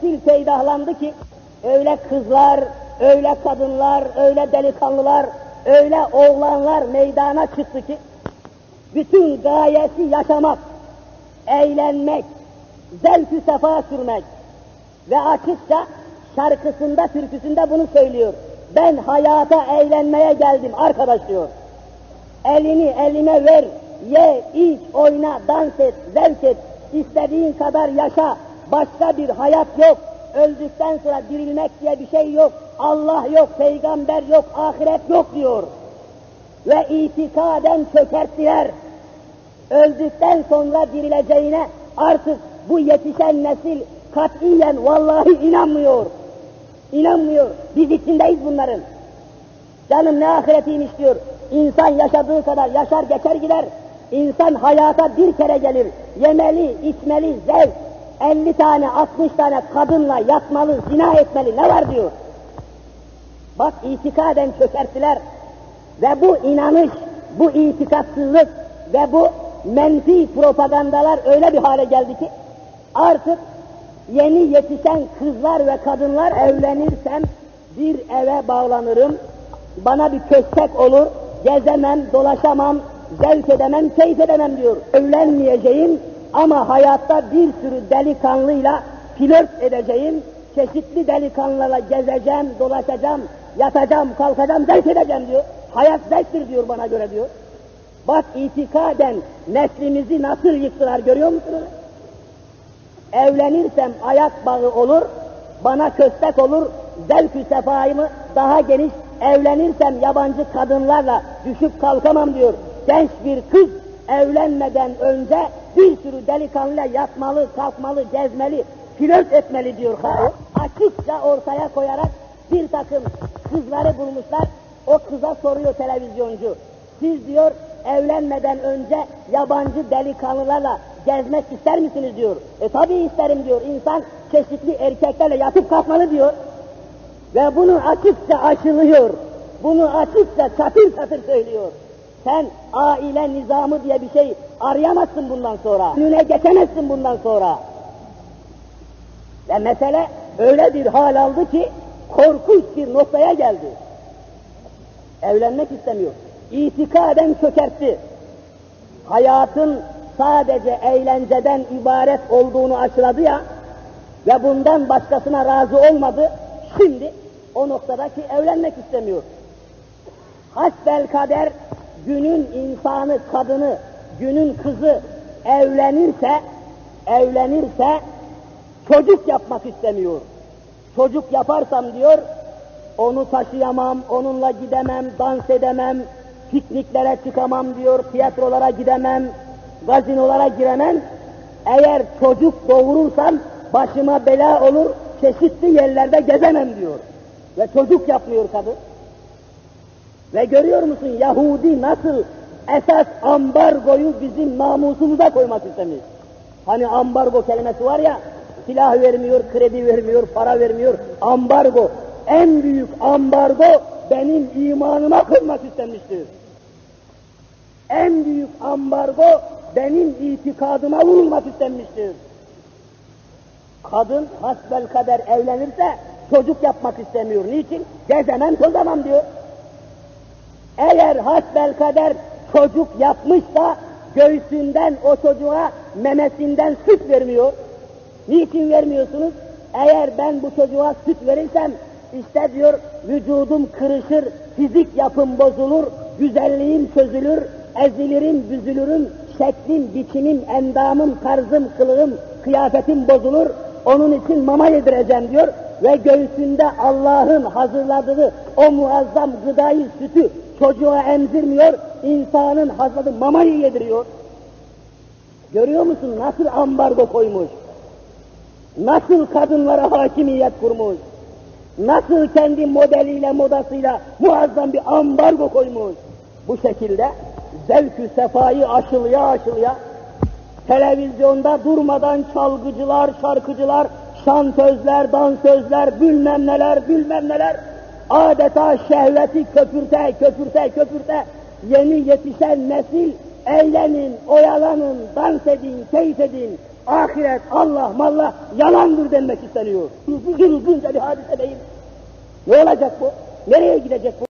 Sil peydahlandı ki öyle kızlar, öyle kadınlar, öyle delikanlılar, öyle oğlanlar meydana çıktı ki bütün gayesi yaşamak, eğlenmek, zevk-ü sefa sürmek ve açıkça şarkısında, türküsünde bunu söylüyor. Ben hayata eğlenmeye geldim arkadaş diyor. Elini eline ver, ye, iç, oyna, dans et, zevk et, istediğin kadar yaşa, başka bir hayat yok. Öldükten sonra dirilmek diye bir şey yok. Allah yok, peygamber yok, ahiret yok diyor. Ve itikaden çökerttiler. Öldükten sonra dirileceğine artık bu yetişen nesil katiyen vallahi inanmıyor. İnanmıyor. Biz içindeyiz bunların. Canım ne ahiretiymiş diyor. İnsan yaşadığı kadar yaşar geçer gider. İnsan hayata bir kere gelir. Yemeli, içmeli, zevk. 50 tane, 60 tane kadınla yatmalı, zina etmeli ne var diyor. Bak itikaden çökerttiler. Ve bu inanış, bu itikatsızlık ve bu menfi propagandalar öyle bir hale geldi ki artık yeni yetişen kızlar ve kadınlar evlenirsem bir eve bağlanırım, bana bir köstek olur, gezemem, dolaşamam, zevk edemem, keyif edemem diyor. Evlenmeyeceğim ama hayatta bir sürü delikanlıyla flört edeceğim, çeşitli delikanlılarla gezeceğim, dolaşacağım, yatacağım, kalkacağım, zevk edeceğim diyor. Hayat zevktir diyor bana göre diyor. Bak itikaden neslimizi nasıl yıktılar görüyor musunuz? Evlenirsem ayak bağı olur, bana köstek olur, zevk-ü sefayımı daha geniş, evlenirsem yabancı kadınlarla düşüp kalkamam diyor. Genç bir kız evlenmeden önce bir sürü delikanlıyla yatmalı, kalkmalı, gezmeli, flört etmeli diyor. Açıkça ortaya koyarak bir takım kızları bulmuşlar, o kıza soruyor televizyoncu. Siz diyor evlenmeden önce yabancı delikanlılarla gezmek ister misiniz diyor. E tabi isterim diyor. İnsan çeşitli erkeklerle yatıp kalkmalı diyor. Ve bunu açıkça aşılıyor. Bunu açıkça çatır çatır söylüyor. Sen aile nizamı diye bir şey arayamazsın bundan sonra. Önüne geçemezsin bundan sonra. Ve mesele öyle bir hal aldı ki korkunç bir noktaya geldi. Evlenmek istemiyor. İtikaden çökertti. Hayatın sadece eğlenceden ibaret olduğunu açıkladı ya ve bundan başkasına razı olmadı. Şimdi o noktadaki evlenmek istemiyor. Hasbel kader günün insanı, kadını, günün kızı evlenirse, evlenirse çocuk yapmak istemiyor. Çocuk yaparsam diyor, onu taşıyamam, onunla gidemem, dans edemem, pikniklere çıkamam diyor, tiyatrolara gidemem, gazinolara giremem. Eğer çocuk doğurursam başıma bela olur, çeşitli yerlerde gezemem diyor. Ve çocuk yapmıyor kadın. Ve görüyor musun Yahudi nasıl esas ambargoyu bizim namusumuza koymak istemiş. Hani ambargo kelimesi var ya, silah vermiyor, kredi vermiyor, para vermiyor, ambargo. En büyük ambargo benim imanıma konmak istenmiştir. En büyük ambargo benim itikadıma vurulmak istenmiştir. Kadın hasbel kader evlenirse çocuk yapmak istemiyor. Niçin? Gezemem tozamam diyor. Eğer hasbel kader çocuk yapmışsa göğsünden o çocuğa memesinden süt vermiyor. Niçin vermiyorsunuz? Eğer ben bu çocuğa süt verirsem işte diyor vücudum kırışır, fizik yapım bozulur, güzelliğim çözülür, ezilirim, büzülürüm, şeklim, biçimim, endamım, tarzım, kılığım, kıyafetim bozulur, onun için mama yedireceğim diyor ve göğsünde Allah'ın hazırladığı o muazzam gıdayı, sütü çocuğa emzirmiyor, insanın hazırladığı mamayı yediriyor. Görüyor musun nasıl ambargo koymuş? Nasıl kadınlara hakimiyet kurmuş? Nasıl kendi modeliyle, modasıyla muazzam bir ambargo koymuş? Bu şekilde zevk-ü sefayı aşılıya aşılıya televizyonda durmadan çalgıcılar, şarkıcılar, şantözler, dansözler, bilmem neler, bilmem neler adeta şehveti köpürte, köpürte, köpürte yeni yetişen nesil eğlenin, oyalanın, dans edin, keyif edin, ahiret, Allah, mallah yalandır denmek isteniyor. Zılgınca bir hadise değil. Ne olacak bu? Nereye gidecek bu?